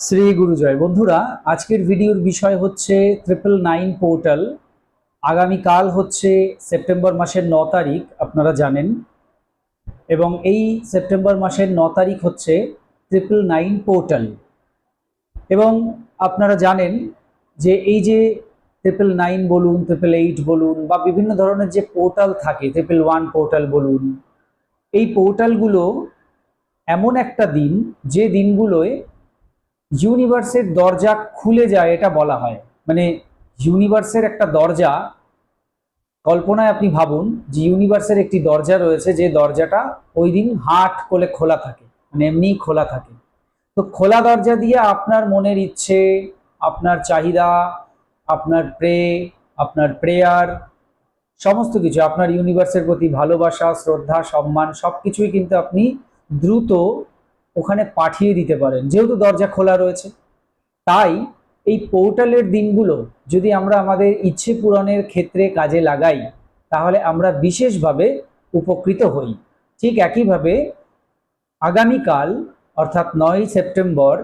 শ্রী গুরুজয়। বন্ধুরা, আজকের ভিডিওর বিষয় হচ্ছে ট্রিপল নাইন পোর্টাল আগামীকাল হচ্ছে সেপ্টেম্বর মাসের ন তারিখ, আপনারা জানেন। এবং এই সেপ্টেম্বর মাসের ন তারিখ হচ্ছে ট্রিপল নাইন পোর্টাল এবং আপনারা জানেন যে এই যে ট্রিপল নাইন বলুন ট্রিপল এইট বলুন, বা বিভিন্ন ধরনের যে পোর্টাল থাকে ট্রিপল ওয়ান পোর্টাল বলুন, এই পোর্টালগুলো এমন একটা দিন যে দিনগুলোয় ইউনিভার্সের দরজা খুলে যায় এটা বলা হয়। মানে ইউনিভার্সের একটা দরজা, কল্পনায় আপনি ভাবুন যে ইউনিভার্সের একটি দরজা রয়েছে যে দরজাটা ওই দিন হাট করে খোলা থাকে মানে এমনি খোলা থাকে। তো খোলা দরজা দিয়ে আপনার মনের ইচ্ছে, আপনার চাহিদা, আপনার প্রে, আপনার প্রেয়ার, সমস্ত কিছু, আপনার ইউনিভার্সের প্রতি ভালোবাসা, শ্রদ্ধা, সম্মান সব কিছুই কিন্তু আপনি দ্রুত ওখানে পাঠিয়ে দিতে পারেন, যেহেতু দরজা খোলা রয়েছে। তাই এই পোর্টালের দিনগুলো যদি আমরা আমাদের ইচ্ছে পূরণের ক্ষেত্রে কাজে লাগাই, তাহলে আমরা বিশেষভাবে উপকৃত হই। ঠিক একইভাবে আগামীকাল, অর্থাৎ নয় সেপ্টেম্বর,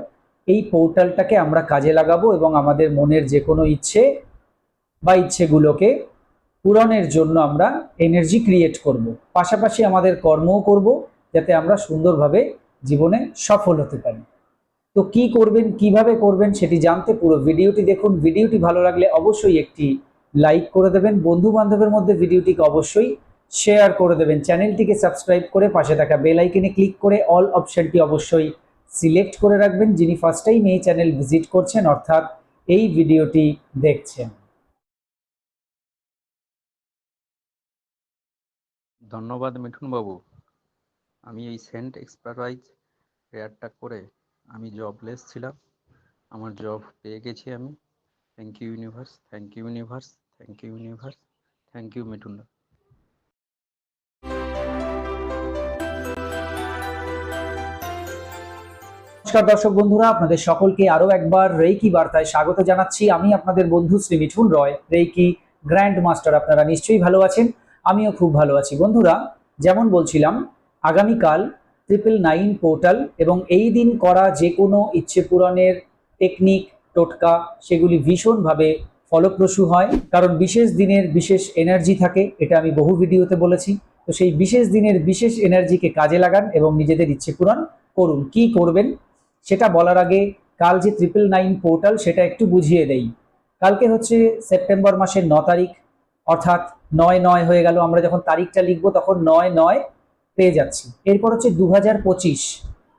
এই পোর্টালটাকে আমরা কাজে লাগাবো এবং আমাদের মনের যে কোনো ইচ্ছে বা ইচ্ছেগুলোকে পূরণের জন্য আমরা এনার্জি ক্রিয়েট করব। পাশাপাশি আমাদের কর্মও করব, যাতে আমরা সুন্দরভাবে জীবনে সফল হতে পারি। তো কি করবেন, কীভাবে করবেন সেটি জানতে পুরো ভিডিওটি দেখুন। ভিডিওটি ভালো লাগলে অবশ্যই একটি লাইক করে দেবেন। বন্ধু বান্ধবের মধ্যে ভিডিওটিকে অবশ্যই শেয়ার করে দেবেন। চ্যানেলটিকে সাবস্ক্রাইব করে পাশে থাকা বেল আইকনে ক্লিক করে অল অপশনটি অবশ্যই সিলেক্ট করে রাখবেন। যিনি ফার্স্ট টাইম এই চ্যানেল ভিজিট করছেন, অর্থাৎ এই ভিডিওটি দেখছেন। ধন্যবাদ মিঠুন বাবু আমি এই সেন্ট এক্সপারটাইজ প্রেয়ারটা করে আমি জবলেস ছিলাম। আমার জব পেয়ে গেছি আমি। Thank you universe thank you universe thank you universe thank you Mithun দা নমস্কার দর্শক বন্ধুরা, আপনাদের সকলকে আরও একবার রেইকি বার্তায় স্বাগত জানাচ্ছি। আমি আপনাদের বন্ধু Shri Mithun Roy, reiki grand master আপনারা নিশ্চয়ই ভালো আছেন, আমিও খুব ভালো আছি। বন্ধুরা, যেমন বলছিলাম আগামীকাল ট্রিপল নাইন পোর্টাল এবং এই দিন করা যে কোনো ইচ্ছে পূরণের টেকনিক টোটকা, সেগুলি ভীষণভাবে ফলপ্রসূ হয়। কারণ বিশেষ দিনের বিশেষ এনার্জি থাকে, এটা আমি বহু ভিডিওতে বলেছি। তো সেই বিশেষ দিনের বিশেষ এনার্জিকে কাজে লাগান এবং নিজেদের ইচ্ছে পূরণ করুন। কি করবেন? সেটা বলার আগে কাল যে ট্রিপল নাইন পোর্টাল সেটা একটু বুঝিয়ে দেই। কালকে হচ্ছে সেপ্টেম্বর মাসের ন তারিখ, অর্থাৎ নয় নয় হয়ে গেল। আমরা যখন তারিখটা লিখব, তখন নয় নয় পেয়ে যাচ্ছি। এরপর হচ্ছে দু হাজার পঁচিশ।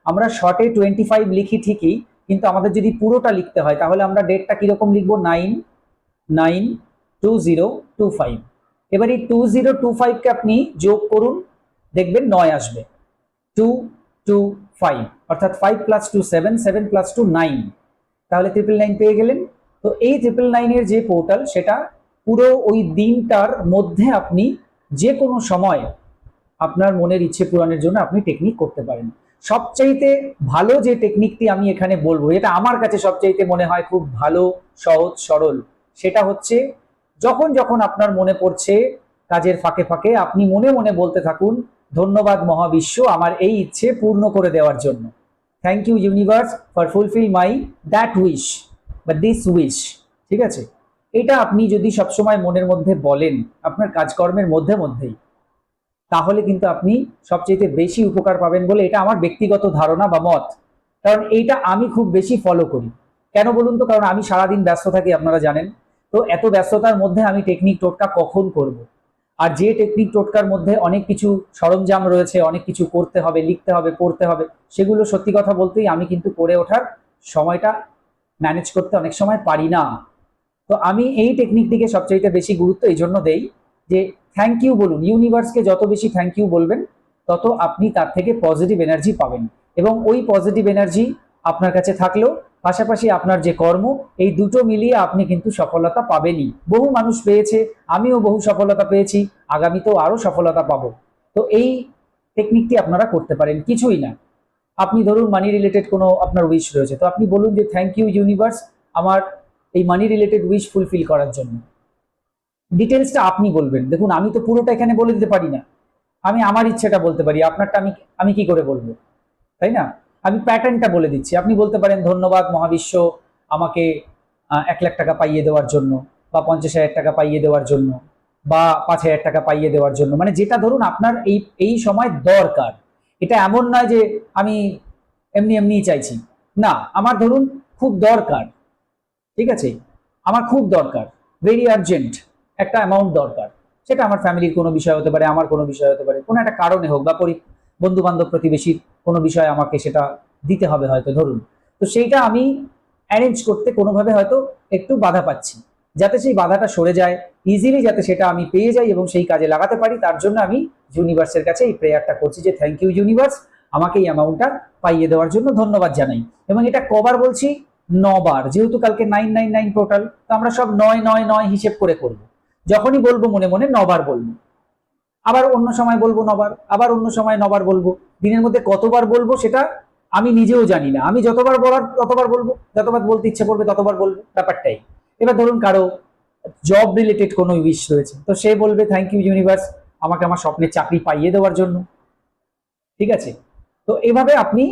আমরা শর্টে টোয়েন্টি ফাইভ লিখি ঠিকই, কিন্তু আমাদের যদি পুরোটা লিখতে হয়, তাহলে আমরা ডেটটা কীরকম লিখব? Nine nine two zero two five এবার এই টু জিরো টু ফাইভকে আপনি যোগ করুন, দেখবেন নয় আসবে। টু টু ফাইভ অর্থাৎ five plus two seven seven plus two nine তাহলে ট্রিপল নাইন পেয়ে গেলেন। তো এই ট্রিপল নাইনের যে পোর্টাল সেটা পুরো ওই দিনটার মধ্যে আপনি যে কোনো সময় আপনার মনের ইচ্ছে পূরণের জন্য আপনি টেকনিক করতে পারেন। সবচাইতে ভালো যে টেকনিকটি আমি এখানে বলব, এটা আমার কাছে সবচাইতে মনে হয় খুব ভালো, সহজ, সরল, সেটা হচ্ছে যখন যখন আপনার মনে পড়ছে কাজের ফাঁকে ফাঁকে, আপনি মনে মনে বলতে থাকুন, ধন্যবাদ মহাবিশ্ব আমার এই ইচ্ছে পূর্ণ করে দেওয়ার জন্য। Thank you universe for fulfil my that wish বা দিস উইশ ঠিক আছে? এটা আপনি যদি সবসময় মনের মধ্যে বলেন, আপনার কাজকর্মের মধ্যে মধ্যেই তাহলে কিন্তু আপনি সবচেয়ে বেশি উপকার পাবেন বলে এটা আমার ব্যক্তিগত ধারণা বা মত। কারণ এইটা আমি খুব বেশি ফলো করি। কেন বলুন তো? কারণ আমি সারাদিন ব্যস্ত থাকি, আপনারা জানেন। তো এত ব্যস্ততার মধ্যে আমি টেকনিক টোটকা কখন করব। আর যে টেকনিক টোটকার মধ্যে অনেক কিছু সরঞ্জাম রয়েছে, অনেক কিছু করতে হবে, লিখতে হবে, পড়তে হবে, সেগুলো সত্যি কথা বলতেই আমি কিন্তু করে ওঠার সময়টা ম্যানেজ করতে অনেক সময় পারি না। তো আমি এই টেকনিকটিকে সবচাইতে বেশি গুরুত্ব এই জন্য দেই। যে থ্যাংক ইউ বলুন ইউনিভার্সকে যত বেশি থ্যাংক ইউ বলবেন, তত আপনি তার থেকে পজিটিভ এনার্জি পাবেন। এবং ওই পজিটিভ এনার্জি আপনার কাছে থাকলেও, পাশাপাশি আপনার যে কর্ম, এই দুটো মিলিয়ে আপনি কিন্তু সফলতা পাবেনই। বহু মানুষ পেয়েছে, আমিও বহু সফলতা পেয়েছি, আগামীতেও আরও সফলতা পাবো। তো এই টেকনিকটি আপনারা করতে পারেন, কিছুই না। আপনি ধরুন মানি রিলেটেড কোনো আপনার উইশ রয়েছে, তো আপনি বলুন যে থ্যাংক ইউ ইউনিভার্স আমার এই মানি রিলেটেড উইশ ফুলফিল করার জন্য। ডিটেলসটা আপনি বলবেন। দেখুন, আমি তো পুরোটা এখানে বলে দিতে পারি না। আমি আমার ইচ্ছেটা বলতে পারি। আপনারটা আমি আমি কি করে বলব? তাই না? আমি প্যাটার্নটা বলে দিচ্ছি। আপনি বলতে পারেন, ধন্যবাদ মহাবিশ্ব আমাকে এক লাখ টাকা পাইয়ে দেওয়ার জন্য বা পঞ্চাশ হাজার টাকা পাইয়ে দেওয়ার জন্য বা পাঁচ হাজার টাকা পাইয়ে দেওয়ার জন্য। মানে যেটা ধরুন, আপনার এই এই সময় দরকার। এটা এমন নয় যে আমি এমনি এমনিই চাইছি। না, আমার ধরুন, খুব দরকার। ঠিক আছে? আমার খুব দরকার। ভেরি আর্জেন্ট একটা অ্যামাউন্ট দরকার। সেটা আমার ফ্যামিলির কোনো বিষয় হতে পারে, আমার কোনো বিষয় হতে পারে। কোনো একটা কারণে হোক বা পরি বন্ধু বান্ধব প্রতিবেশীর কোনো বিষয় আমাকে সেটা দিতে হবে হয়তো, ধরুন। তো সেইটা আমি অ্যারেঞ্জ করতে কোনোভাবে হয়তো একটু বাধা পাচ্ছি। যাতে সেই বাধাটা সরে যায় ইজিলি যাতে সেটা আমি পেয়ে যাই এবং সেই কাজে লাগাতে পারি, তার জন্য আমি ইউনিভার্সের কাছে এই প্রেয়ারটা করছি যে থ্যাংক ইউ ইউনিভার্স আমাকে এই অ্যামাউন্টটা পাইয়ে দেওয়ার জন্য ধন্যবাদ জানাই। এবং এটা কবার বলছি, নবার। যেহেতু কালকে নাইন নাইন নাইন টোটাল তো আমরা সব নয় নয় নয় হিসেব করে করব। যখনই বলব মনে মনে নবার বলব। আবার অন্য সময় বলব নবার, আবার অন্য সময় নবার বলব। দিনের মধ্যে কতবার বলব সেটা আমি নিজেও জানি না। আমি যতবার বলার, ততবার বলব। যতবার বলতে ইচ্ছে করবে ততবার বলব, ব্যাপারটাই। এবার ধরুন কারও জব রিলেটেড কোনো উইশ রয়েছে, তো সে বলবে থ্যাংক ইউ ইউনিভার্স আমাকে আমার স্বপ্নের চাকরি পাইয়ে দেওয়ার জন্য। ঠিক আছে? তো এভাবে আপনি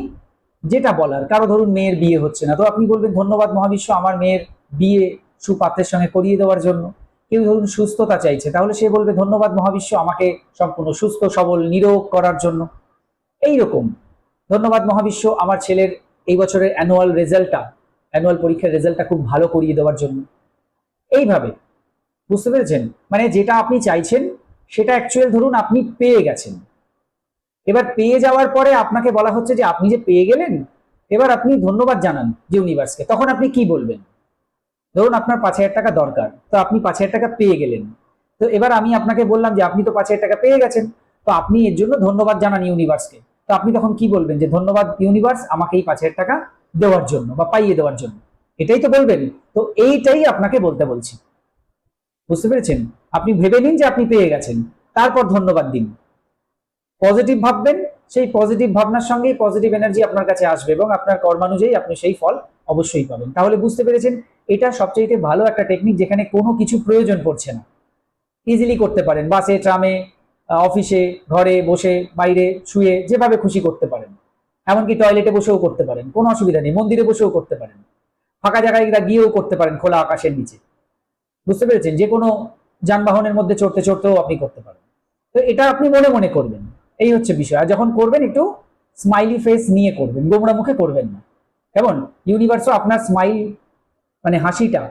যেটা বলার, কারও ধরুন মেয়ের বিয়ে হচ্ছে না, তো আপনি বলবেন, ধন্যবাদ মহাবিশ্ব, আমার মেয়ের বিয়ে সুপাত্রের সঙ্গে করিয়ে দেওয়ার জন্য। কেউ ধরুন সুস্থতা চাইছে, তাহলে সে বলবে, ধন্যবাদ মহাবিশ্ব আমাকে সম্পূর্ণ সুস্থ, সবল, নিরোগ করার জন্য। এই রকম ধন্যবাদ মহাবিশ্ব আমার ছেলের এই বছরের অ্যানুয়াল রেজাল্টটা অ্যানুয়াল পরীক্ষার রেজাল্টটা খুব ভালো করিয়ে দেওয়ার জন্য। এইভাবে। বুঝতে পেরেছেন? মানে যেটা আপনি চাইছেন, সেটা অ্যাকচুয়াল ধরুন আপনি পেয়ে গেছেন। এবার পেয়ে যাওয়ার পরে আপনাকে বলা হচ্ছে যে আপনি যে পেয়ে গেলেন, এবার আপনি ধন্যবাদ জানান যে ইউনিভার্সকে তখন আপনি কি বলবেন? ধরুন আপনার পাঁচ হাজার টাকা দরকার, তো আপনি পাঁচ হাজার টাকা পেয়ে গেলেন। তো এবার আমি আপনাকে বললাম যে আপনি তো পাঁচ হাজার টাকা পেয়ে গেছেন, তো আপনি এর জন্য ধন্যবাদ জানান ইউনিভার্সকে। তো আপনি তখন কি বলবেন যে ধন্যবাদ ইউনিভার্স আমাকে এই পাঁচ হাজার টাকা দেওয়ার জন্য বা পাইয়ে দেওয়ার জন্য? এটাই তো বলবেন। তো এইটাই আপনাকে বলতে বলছি। বুঝতে পেরেছেন? আপনি ভেবে নিন যে আপনি পেয়ে গেছেন। তারপর ধন্যবাদ দিন। পজিটিভ ভাববেন, সেই পজিটিভ ভাবনার সঙ্গেই পজিটিভ এনার্জি আপনার কাছে আসবে এবং আপনার কর্মানুযায়ী আপনি সেই ফল অবশ্যই পাবেন। তাহলে বুঝতে পেরেছেন? এটা সবচেয়ে ভালো একটা টেকনিক যেখানে কোনো কিছু প্রয়োজন পড়ছে না। ইজিলি করতে পারেন, বাসে, ট্রামে অফিসে ঘরে, বসে, বাইরে, শুয়ে, যেভাবে খুশি করতে পারেন। এমনকি টয়লেটে বসেও করতে পারেন, কোনো অসুবিধা নেই, মন্দিরে বসেও করতে পারেন। ফাঁকা জায়গায় গিয়েও করতে পারেন, খোলা আকাশের নিচে। বুঝতে পেরেছেন? যে কোনো যানবাহনের মধ্যে চড়তে চড়তেও আপনি করতে পারেন। তো এটা আপনি মনে মনে করবেন। এই হচ্ছে বিষয়। আর যখন করবেন একটু স্মাইলি ফেস নিয়ে করবেন গোমরা মুখে করবেন না। কেমন? ইউনিভার্সও আপনার স্মাইল মানে হাসিটা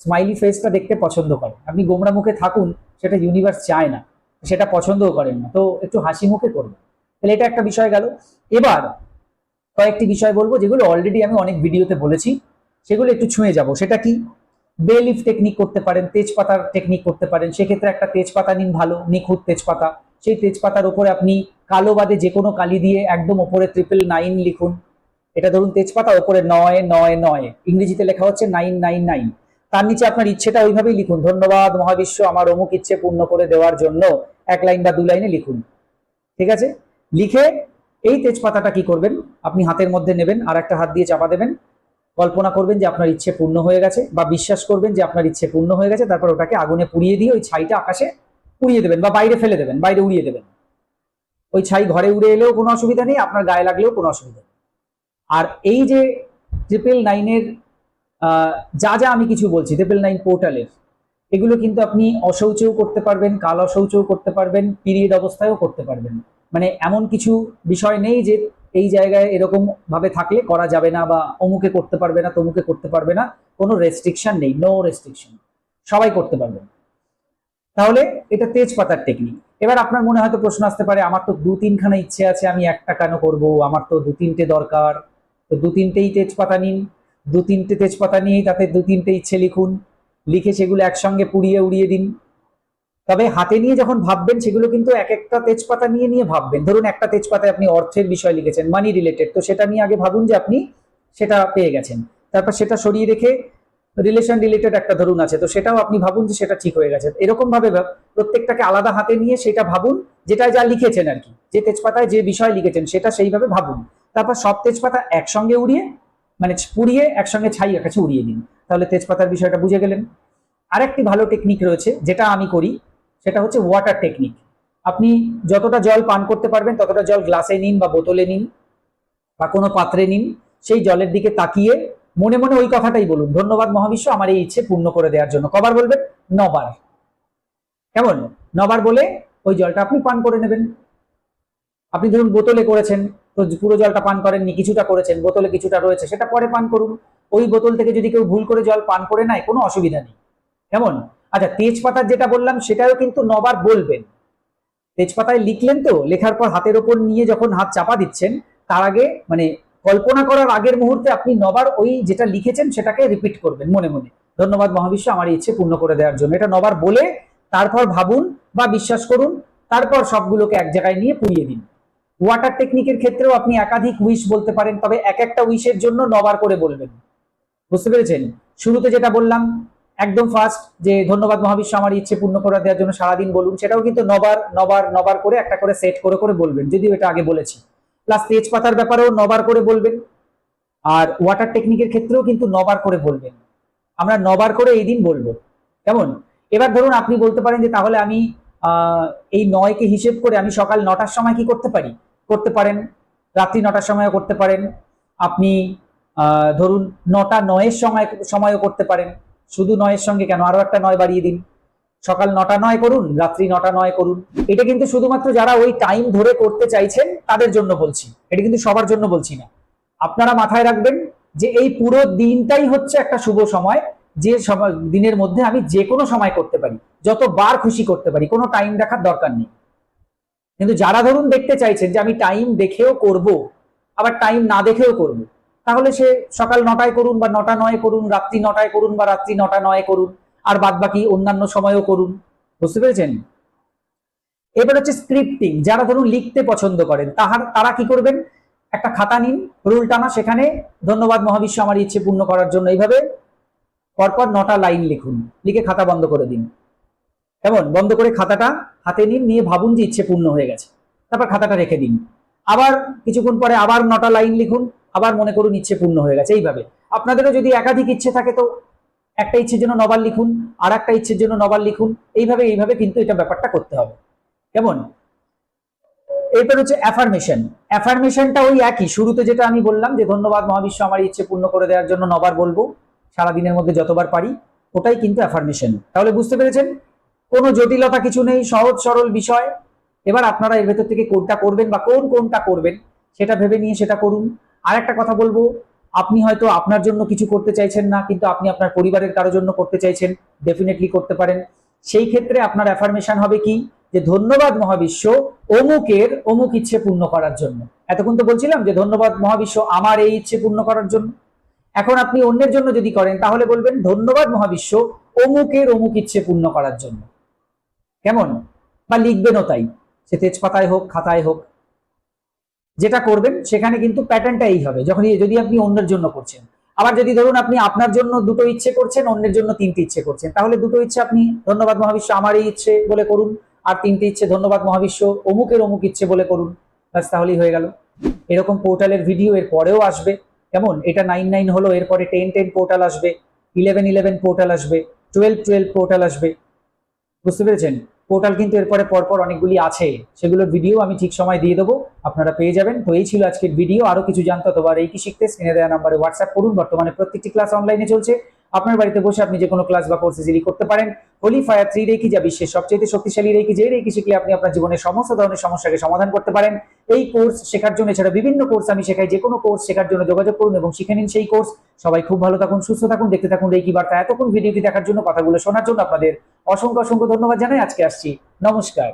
স্মাইলি ফেসটা দেখতে পছন্দ করে। আপনি গোমরা মুখে থাকুন, সেটা ইউনিভার্স চায় না, সেটা পছন্দও করেন না। তো একটু হাসি মুখে করবেন তাহলে এটা একটা বিষয় গেল। এবার কয়েকটি বিষয় বলব, যেগুলো অলরেডি আমি অনেক ভিডিওতে বলেছি, সেগুলো একটু ছুঁয়ে যাব। সেটা কি? বেলিফ টেকনিক করতে পারেন, তেজপাতার টেকনিক করতে পারেন। সেক্ষেত্রে একটা তেজপাতা নিন ভালো, নিখুঁত তেজপাতা। সেই তেজপাতার উপরে আপনি কালো বাদে যে কোনো কালি দিয়ে একদম ওপরে ট্রিপল নাইন লিখুন। এটা ধরুন তেজপাতা ওপরে নয় নয় নয়। ইংরেজিতে লেখা হচ্ছে নাইন নাইন নাইন। তার নিচে আপনার ইচ্ছেটা ওইভাবেই লিখুন। ধন্যবাদ, মহাবিশ্ব, আমার অমুক ইচ্ছে পূর্ণ করে দেওয়ার জন্য। এক লাইন বা দু লাইনে লিখুন। ঠিক আছে? লিখে এই তেজপাতাটা কি করবেন? আপনি হাতের মধ্যে নেবেন আর একটা হাত দিয়ে চাপা দেবেন। কল্পনা করবেন যে আপনার ইচ্ছে পূর্ণ হয়ে গেছে বা বিশ্বাস করবেন যে আপনার ইচ্ছে পূর্ণ হয়ে গেছে, তারপর ওটাকে আগুনে পুড়িয়ে দিয়ে ওই ছাইটা আকাশে উড়িয়ে দেবেন বা বাইরে ফেলে দেবেন, বাইরে উড়িয়ে দেবেন। ওই ছাই ঘরে উড়ে এলেও কোনো অসুবিধা নেই, আপনার গায়ে লাগলেও কোনো অসুবিধা নেই। আর এই যে ট্রিপল নাইনের যা যা আমি কিছু বলছি ট্রিপল নাইন পোর্টালের এগুলো কিন্তু আপনি অশৌচেও করতে পারবেন, কাল অশৌচেও করতে পারবেন পিরিয়ড অবস্থায়ও করতে পারবেন। মানে এমন কিছু বিষয় নেই যে এই জায়গায় এরকম ভাবে থাকলে করা যাবে না বা অমুকে করতে পারবে না, তমুকে করতে পারবে না, কোনো রেস্ট্রিকশন নেই নো রেস্ট্রিকশন সবাই করতে পারবেন তাহলে এটা তেজপাতার টেকনিক এবার আপনার মনে হয়তো প্রশ্ন আসতে পারে, আমার তো দু তিনখানা ইচ্ছে আছে, আমি একটা কেন করব? আমার তো দু তিনটে দরকার। তো দু তিনটেই তেজপাতা নিন। দু তিনটে তেজপাতা নিয়েই তাতে দু তিনটে ইচ্ছে লিখুন। লিখে সেগুলো একসঙ্গে পুড়িয়ে উড়িয়ে দিন। তবে হাতে নিয়ে যখন ভাববেন, সেগুলো কিন্তু এক একটা তেজপাতা নিয়ে নিয়ে ভাববেন। ধরুন একটা তেজপাতায় আপনি অর্থের বিষয় লিখেছেন মানি রিলেটেড তো সেটা নিয়ে আগে ভাবুন যে আপনি সেটা পেয়ে গেছেন। তারপর সেটা সরিয়ে রেখে রিলেশন রিলেটেড একটা ধরুন আছে, তো সেটাও আপনি ভাবুন যে সেটা ঠিক হয়ে গেছে। এরকম ভাবে প্রত্যেকটাকে আলাদা হাতে নিয়ে সেটা ভাবুন, যেটা যা লিখেছেন আর কি। যে তেজপাতায় যে বিষয় লিখেছেন, সেটা সেইভাবে ভাবুন। তারপর সব তেজপাতা একসঙ্গে উড়িয়ে মানে পুড়িয়ে একসঙ্গে ছাই কাছে উড়িয়ে দিন। তাহলে তেজপাতার বিষয়টা বুঝে গেলেন। আরেকটি ভালো টেকনিক রয়েছে, যেটা আমি করি, সেটা হচ্ছে ওয়াটার টেকনিক আপনি যতটা জল পান করতে পারবেন, ততটা জল গ্লাসে নিন বা বোতলে নিন বা কোনো পাত্রে নিন, সেই জলের দিকে তাকিয়ে মনে মনে ওই কথাটাই বলুন। ধন্যবাদ মহাবিশ্ব, আমার এই ইচ্ছে পূর্ণ করে দেওয়ার জন্য। কবার বলবেন? নবার। কেমন? নবার বলে ওই জলটা আপনি পান করে নেবেন। আপনি ধরুন বোতলে করেছেন তো পুরো জলটা পান করেননি, কিছুটা করেছেন, বোতলে কিছুটা রয়েছে, সেটা পরে পান করুন। ওই বোতল থেকে যদি কেউ ভুল করে জল পান করে নেয়, কোনো অসুবিধা নেই। কেমন? আচ্ছা তেজপাতার যেটা বললাম, সেটাও কিন্তু নবার বলবেন। তেজপাতায় লিখলেন তো, লেখার পর হাতের ওপর নিয়ে যখন হাত চাপা দিচ্ছেন, তার আগে মানে কল্পনা করার আগের মুহূর্তে আপনি নবার ওই যেটা লিখেছেন, সেটাকে রিপিট করবেন মনে মনে। ধন্যবাদ মহাবিশ্ব, আমার ইচ্ছে পূর্ণ করে দেওয়ার জন্য। এটা নবার বলে, তারপর ভাবুন বা বিশ্বাস করুন, তারপর সবগুলোকে এক জায়গায় নিয়ে পুড়িয়ে দিন। ওয়াটার টেকনিকের ক্ষেত্রেও আপনি একাধিক উইশ বলতে পারেন, তবে এক একটা উইশের জন্য নবার করে বলবেন। বুঝতে পেরেছেন? শুরুতে যেটা বললাম, একদম ফার্স্ট যে ধন্যবাদ মহাবিশ্ব আমার ইচ্ছে পূর্ণ করে দেওয়ার জন্য সারাদিন বলুন, সেটাও কিন্তু নবার নবার নবার করে একটা করে সেট করে করে বলবেন, যদিও এটা আগে বলেছি। প্লাস তেজপাতার ব্যাপারেও নবার করে বলবেন, আর ওয়াটার টেকনিকের ক্ষেত্রেও কিন্তু নবার করে বলবেন। আমরা নবার করে এই দিন বলব। কেমন? এবার ধরুন আপনি বলতে পারেন যে তাহলে আমি এই নয়কে হিসেব করে আমি সকাল নটার সময় কি করতে পারি? করতে পারেন, রাত্রি নটার সময়ও করতে পারেন, আপনি ধরুন নটা, নয়ের সময়, সময়ও করতে পারেন, শুধু নয়ের সঙ্গে কেন? আরও একটা নয় বাড়িয়ে দিন। সকাল নটা নয় করুন, রাত্রি নটা নয় করুন। এটা কিন্তু শুধুমাত্র যারা ওই টাইম ধরে করতে চাইছেন, তাদের জন্য বলছি। এটা কিন্তু সবার জন্য বলছি না। আপনারা মাথায় রাখবেন যে এই পুরো দিনটাই হচ্ছে একটা শুভ সময়, যে সময়, দিনের মধ্যে আমি যে কোনো সময় করতে পারি যতবার খুশি করতে পারি, কোনো টাইম দেখার দরকার নেই। কিন্তু যারা ধরুন দেখতে চাইছেন যে আমি টাইম দেখেও করব, আবার টাইম না দেখেও করব, তাহলে সে সকাল নটায় করুন বা নটা নয় করুন, রাত্রি নটায় করুন বা রাত্রি নটা নয় করুন, আর বাদ বাকি অন্যান্য সময়ও করুন, বুঝতে পেরেছেন? এবার হচ্ছে স্ক্রিপ্টিং যারা ধরুন লিখতে পছন্দ করেন, তাহার, তারা কি করবেন? একটা খাতা নিন, রুল টানা, সেখানে ধন্যবাদ মহাবিশ্ব আমার ইচ্ছে পূর্ণ করার জন্য এইভাবে পরপর নটা লাইন লিখুন, লিখে খাতা বন্ধ করে দিন। কেমন? বন্ধ করে খাতাটা হাতে নিন, নিয়ে ভাবুন যে ইচ্ছে পূর্ণ হয়ে গেছে। তারপর খাতাটা রেখে দিন। আবার কিছুক্ষণ পরে আবার নটা লাইন লিখুন, আবার মনে করুন ইচ্ছে পূর্ণ হয়ে গেছে। এইভাবে। আপনাদেরও যদি একাধিক ইচ্ছে থাকে তো একটা ইচ্ছের জন্য নবার লিখুন, আর একটা ইচ্ছের জন্য নবার লিখুন। এইভাবে এইভাবে কিন্তু এটা ব্যাপারটা করতে হবে। কেমন? এরপর হচ্ছে অ্যাফার্মেশন অ্যাফার্মেশনটা ওই একই। শুরুতে যেটা আমি বললাম যে, ধন্যবাদ মহাবিশ্ব, আমার ইচ্ছে পূর্ণ করে দেওয়ার জন্য নবার বলব। সারাদিনের মধ্যে যতবার পারি, ওটাই কিন্তু অ্যাফার্মেশন তাহলে বুঝতে পেরেছেন? কোনো জটিলতা কিছু নেই, সহজ সরল বিষয়। এবার আপনারা এর ভেতর থেকে কোনটা করবেন বা কোন কোনটা করবেন, সেটা ভেবে নিয়ে সেটা করুন। আর একটা কথা বলব, আপনি হয়তো আপনার জন্য কিছু করতে চাইছেন না, কিন্তু আপনি আপনার পরিবারের কারোর জন্য করতে চাইছেন ডেফিনেটলি করতে পারেন। সেই ক্ষেত্রে আপনার অ্যাফার্মেশন হবে কি? যে ধন্যবাদ মহাবিশ্ব অমুকের অমুক ইচ্ছে পূর্ণ করার জন্য। এতক্ষণ তো বলছিলাম যে ধন্যবাদ মহাবিশ্ব আমার এই ইচ্ছে পূর্ণ করার জন্য। এখন আপনি অন্যের জন্য যদি করেন, তাহলে বলবেন ধন্যবাদ মহাবিশ্ব অমুকের অমুক ইচ্ছে পূর্ণ করার জন্য। কেমন? বা লিখবেনও তাই। সে তেজপাতায় হোক, খাতায় হোক। যেটা করবেন, সেখানে কিন্তু প্যাটার্নটা এই হবে। যখন যদি আপনি অন্যের জন্য করছেন। আবার যদি ধরুন, আপনি আপনার জন্য দুটো ইচ্ছে করছেন, অন্যের জন্য তিনটে ইচ্ছে করছেন। তাহলে দুটো ইচ্ছে আপনি, ধন্যবাদ মহাবিশ্ব আমার এই ইচ্ছে বলে করুন। আর তিনটি ইচ্ছে, ধন্যবাদ মহাবিশ্ব, অমুকের অমুক ইচ্ছে বলে করুন। ব্যাস, তাহলেই হয়ে গেল। এরকম পোর্টালের ভিডিও এর পরেও আসবে। কেমন? এটা নাইন নাইন হলো, এরপরে টেন টেন পোর্টাল আসবে। ইলেভেন ইলেভেন পোর্টাল আসবে। টুয়েলভ টুয়েলভ পোর্টাল আসবে। বুঝতে পেরেছেন? পোর্টাল কিন্তু এরপরে পরপর অনেকগুলি আছে। সেগুলো ভিডিও আমি ঠিক সময় দিয়ে দেবো। আপনারা পেয়ে যাবেন। তো এই ছিল আজকের ভিডিও আরও কিছু জানতে অথবা এই কি শিখতে স্ক্রিনে দেওয়া নাম্বারে হোয়াটসঅ্যাপ করুন। বর্তমানে প্রত্যেকটি ক্লাস অনলাইনে চলছে। আপনার বাড়িতে বসে আপনি যে কোনো ক্লাস বা কোর্স ইজিলি করতে পারেন। হোলি, ফায়ার থ্রি রেকি যা বিশ্বের সবচেয়ে শক্তিশালী রেখি যে রেকি শিখলে আপনি আপনার জীবনের সমস্ত ধরনের সমস্যাকে সমাধান করতে পারেন। এই কোর্স শেখার জন্য, এছাড়া বিভিন্ন কোর্স আমি শেখাই যে কোনো কোর্স শেখার জন্য যোগাযোগ করুন এবং শিখে নিন সেই কোর্স সবাই খুব ভালো থাকুন, সুস্থ থাকুন, দেখতে থাকুন রেকি বার্তা। এতক্ষণ ভিডিওটি দেখার জন্য, কথাগুলো শোনার জন্য আপনাদের অসংখ্য অসংখ্য ধন্যবাদ জানাই। আজকে আসছি। নমস্কার।